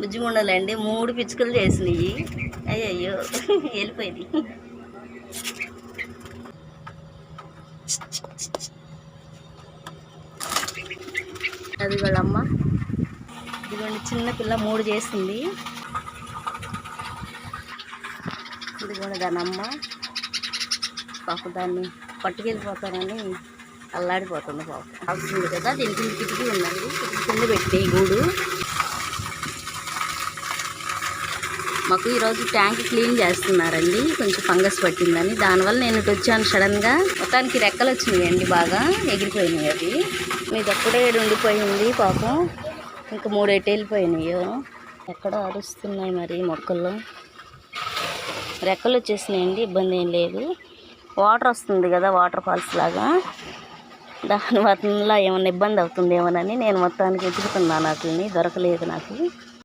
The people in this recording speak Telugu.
బుజ్జిగుండలండి మూడు పిచ్చుకలు చేసినాయి. అయ్యయ్యో వెళ్ళిపోయింది. అది వాళ్ళమ్మ. ఇదిగోండి చిన్న పిల్ల మూడు చేసింది. ఇదిగోండి దాని అమ్మ పాప దాన్ని పట్టుకెళ్ళిపోతానని అల్లాడిపోతుంది పాప. అవుతుంది కదా దీనికి కింద కిటికీ ఉన్నది కింద పెట్టి గూడు. మాకు ఈరోజు ట్యాంక్ క్లీన్ చేస్తున్నారండి. కొంచెం ఫంగస్ పట్టిందని. దానివల్ల నేను ఇటు వచ్చాను సడన్గా మొత్తానికి రెక్కలు వచ్చినాయండి బాగా. ఎగిరిపోయినాయి అవి. మీది ఒక్కడే ఉండిపోయింది పాపం. ఇంకా మూడేటి వెళ్ళిపోయినాయో. ఎక్కడ అరుస్తున్నాయి మరి మొక్కల్లో రెక్కలు వచ్చేసినాయండి. ఇబ్బంది ఏం లేదు. వాటర్ వస్తుంది కదా వాటర్ ఫాల్స్ లాగా. దాని వల్ల ఏమైనా ఇబ్బంది అవుతుందేమోనని నేను మొత్తానికి వెతుకుతున్నాను. వాటిని దొరకలేదు నాకు.